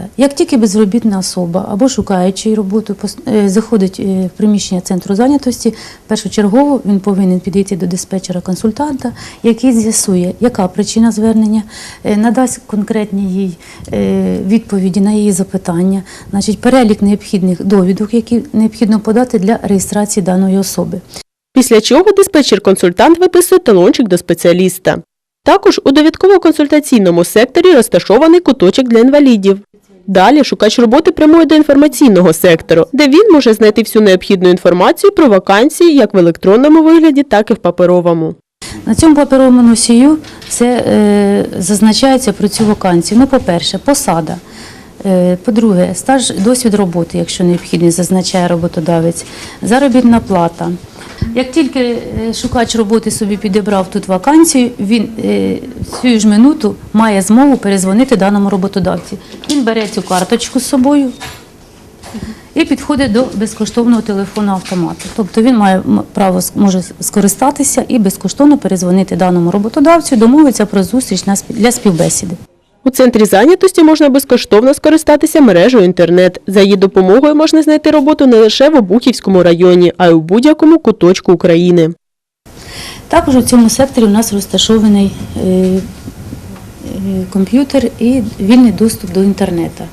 інтернету. Як тільки безробітна особа або шукаючи роботу е, заходить е, в приміщення центру зайнятості, першочергово він повинен підійти до диспетчера-консультанта, який з'ясує, яка причина звернення, е, надасть конкретні їй відповіді на її запитання, значить перелік необхідних довідок, які необхідно подати для реєстрації даної особи. Після чого диспетчер-консультант виписує талончик до спеціаліста. Також у довідково-консультаційному секторі розташований куточок для інвалідів. Далі шукач роботи прямує до інформаційного сектору, де він може знайти всю необхідну інформацію про вакансії як в електронному вигляді, так і в паперовому. На цьому паперовому носію це е, зазначається про цю вакансію. Ну, по-перше, посада. Е, По-друге, стаж досвід роботи, якщо необхідний, зазначає роботодавець, заробітна плата. Як тільки е, шукач роботи собі підібрав тут вакансію, він е, цю ж минуту має змогу перезвонити даному роботодавцю. Він бере цю карточку з собою, і підходить до безкоштовного телефону автомату. Тобто він має право може скористатися і безкоштовно перезвонити даному роботодавцю, домовитися про зустріч для співбесіди. У центрі зайнятості можна безкоштовно скористатися мережею інтернет. За її допомогою можна знайти роботу не лише в Обухівському районі, а й у будь-якому куточку України. Також у цьому секторі у нас розташований е, комп'ютер і вільний доступ до інтернету.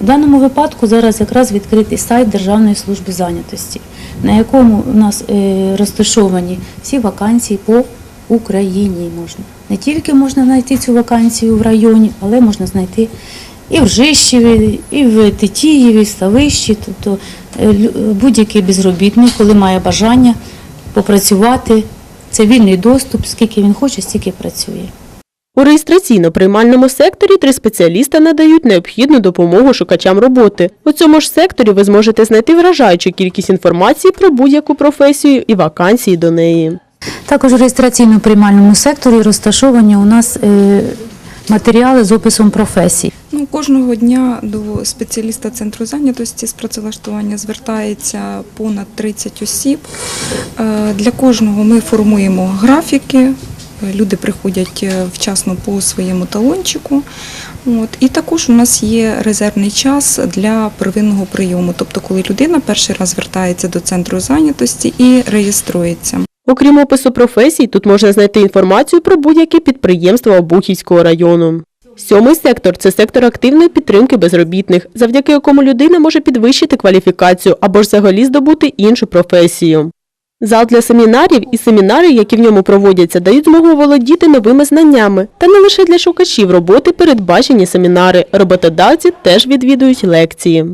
В даному випадку зараз якраз відкритий сайт Державної служби зайнятості, на якому у нас е, розташовані всі вакансії по Україні можна. Не тільки можна знайти цю вакансію в районі, але можна знайти і в Жищеві, і в Тетіїві, Ставищі, тобто е, будь-який безробітний, коли має бажання попрацювати, це вільний доступ, скільки він хоче, стільки працює. У реєстраційно-приймальному секторі три спеціаліста надають необхідну допомогу шукачам роботи. У цьому ж секторі ви зможете знайти вражаючу кількість інформації про будь-яку професію і вакансії до неї. Також у реєстраційно-приймальному секторі розташовані у нас е, матеріали з описом професій. Ну, кожного дня до спеціаліста центру зайнятості з працевлаштування звертається понад 30 осіб. Е, Для кожного ми формуємо графіки. Люди приходять е, вчасно по своєму талончику. От. І також у нас є резервний час для первинного прийому, тобто коли людина перший раз звертається до центру зайнятості і реєструється. Окрім опису професій, тут можна знайти інформацію про будь-які підприємства Обухівського району. Сьомий сектор це сектор активної підтримки безробітних, завдяки якому людина може підвищити кваліфікацію або ж взагалі здобути іншу професію. Зал для семінарів і семінари, які в ньому проводяться, дають змогу володіти новими знаннями. Та не лише для шукачів роботи передбачені семінари. Роботодавці теж відвідують лекції.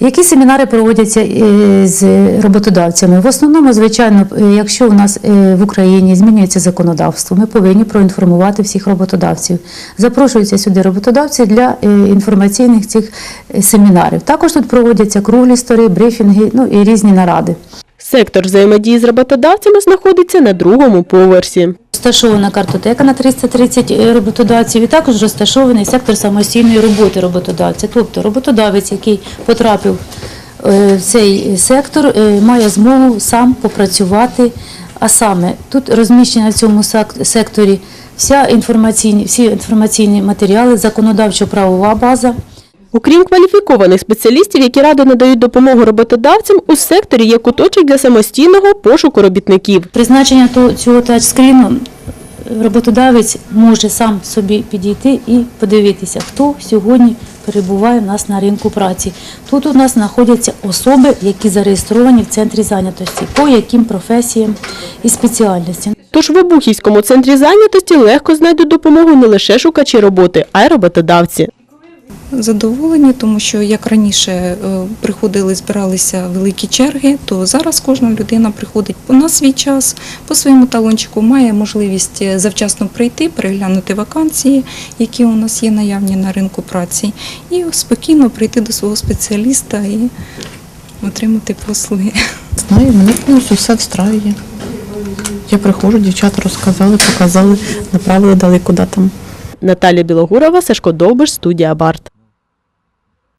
Які семінари проводяться е, з роботодавцями? В основному, звичайно, е, якщо у нас е, в Україні змінюється законодавство, ми повинні проінформувати всіх роботодавців. Запрошуються сюди роботодавці для інформаційних цих семінарів. Також тут проводяться круглі стори, брифінги, ну і різні наради. Сектор взаємодії з роботодавцями знаходиться на другому поверсі. Розташована картотека на 330 роботодавців і також розташований сектор самостійної роботи роботодавця. Тобто роботодавець, який потрапив е, в цей сектор, е, має змогу сам попрацювати. А саме тут розміщена в цьому секторі вся інформаційні, всі інформаційні матеріали, законодавчо-правова база. Окрім кваліфікованих спеціалістів, які радо надають допомогу роботодавцям, у секторі є куточок для самостійного пошуку робітників. Призначення цього тачскріну роботодавець може сам собі підійти і подивитися, хто сьогодні перебуває у нас на ринку праці. Тут у нас знаходяться особи, які зареєстровані в центрі зайнятості, по яким професіям і спеціальностям. Тож в Обухівському центрі зайнятості легко знайдуть допомогу не лише шукачі роботи, а й роботодавці. Задоволені, тому що як раніше е, приходили, збиралися великі черги, то зараз кожна людина приходить на свій час, по своєму талончику, має можливість е, завчасно прийти, переглянути вакансії, які у нас є наявні на ринку праці, і спокійно прийти до свого спеціаліста і отримати послуги. Знаю, мене повністю все встраює. Я приходжу, дівчата розказали, показали, направили, дали куди там. Наталія Білогурова, Сашко Довбиш, студія Барт.